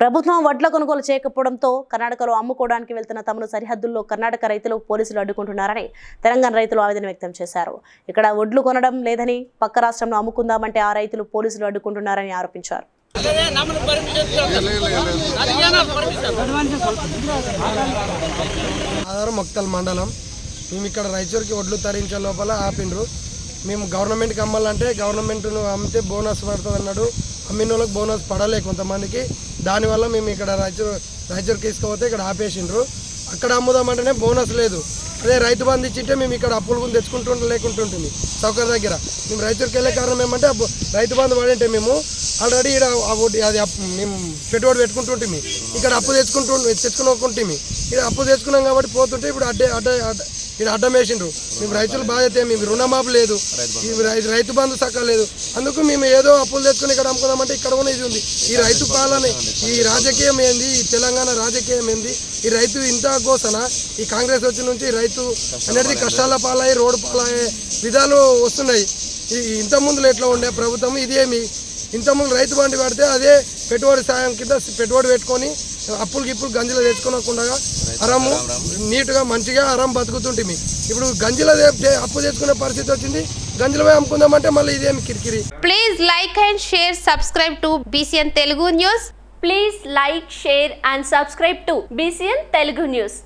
ప్రభుత్వం వడ్ల కొనుగోలు చేయకపోవడంతో కర్ణాటకలో అమ్ముకోవడానికి వెళ్తున్న తమను సరిహద్దుల్లో కర్ణాటక రైతులు పోలీసులు అడ్డుకుంటున్నారని తెలంగాణ రైతులు ఆవేదన వ్యక్తం చేశారు. ఇక్కడ వడ్లు కొనడం లేదని పక్క రాష్ట్రంలో అమ్ముకుందామంటే ఆ రైతులు పోలీసులు అడ్డుకుంటున్నారని ఆరోపించారు. ఆధారం మొక్తల్ మండలం. మేము ఇక్కడ రైచూర్కి ఒడ్లు తరించే లోపల ఆపిండ్రు. మేము గవర్నమెంట్కి అమ్మాలంటే గవర్నమెంట్ను అమ్మితే బోనస్ పడుతుంది అన్నాడు అమ్మిన వాళ్ళకి బోనస్ పడలే కొంతమందికి. దానివల్ల మేము ఇక్కడ రాయచూర్ రాయచూర్కి తీసుకుపోతే ఇక్కడ ఆపేసిండ్రు. అక్కడ అమ్ముదామంటేనే బోనస్ లేదు. అదే రైతు బంధు ఇచ్చింటే మేము ఇక్కడ అప్పులు కొని తెచ్చుకుంటూ లేకుంటుంటుంది సౌకర్య దగ్గర. మేము రైతులకు వెళ్ళే కారణం ఏమంటే రైతు బంధు పడింటే మేము ఆల్రెడీ ఇక్కడ అది మేము పెట్టుబడి పెట్టుకుంటుంటే ఇక్కడ అప్పు తెచ్చుకుంటూ తెచ్చుకునుకుంటే ఇక్కడ అప్పు తెచ్చుకున్నాం కాబట్టి పోతుంటే ఇప్పుడు అడ్డే అడ్డ ఇది ఇక్కడ అడ్డం వేసిండ్రు. మేము రైతుల బాధ్యత మేము రుణమాపు లేదు. ఈ రైతు బంధు సక్క లేదు. అందుకు మేము ఏదో అప్పులు తెచ్చుకుని ఇక్కడ అమ్ముకుందామంటే ఇక్కడ కూడా ఇది ఉంది. ఈ రైతు పాలన ఈ రాజకీయం ఏంది? ఈ తెలంగాణ రాజకీయం ఏంది? ఈ రైతు ఇంత కోసన ఈ కాంగ్రెస్ వచ్చిన నుంచి రైతు అనేది కష్టాల పాలయ్యి రోడ్డు పాలయ్యే విధాలు వస్తున్నాయి. ఈ ఇంత ముందులో ఎట్లా ఉండే ప్రభుత్వం? ఇదేమి? ఇంతకుముందు రైతు బండి పడితే అదే పెట్టుబడి సాయం కింద పెట్టుబడి పెట్టుకొని అప్పులు ఇప్పుడు గంజిలో తెచ్చుకోనకుండా ఆరాము నీట్గా మంచిగా ఆరాం బతుకుతుంటే ఇప్పుడు గంజిలో అప్పు తెచ్చుకునే పరిస్థితి వచ్చింది. గంజిలో అమ్ముకుందాం అంటే మళ్ళీ ఇదేమి కిరికిరి. Please like and share subscribe to BCN Telugu news please like share and subscribe to BCN Telugu news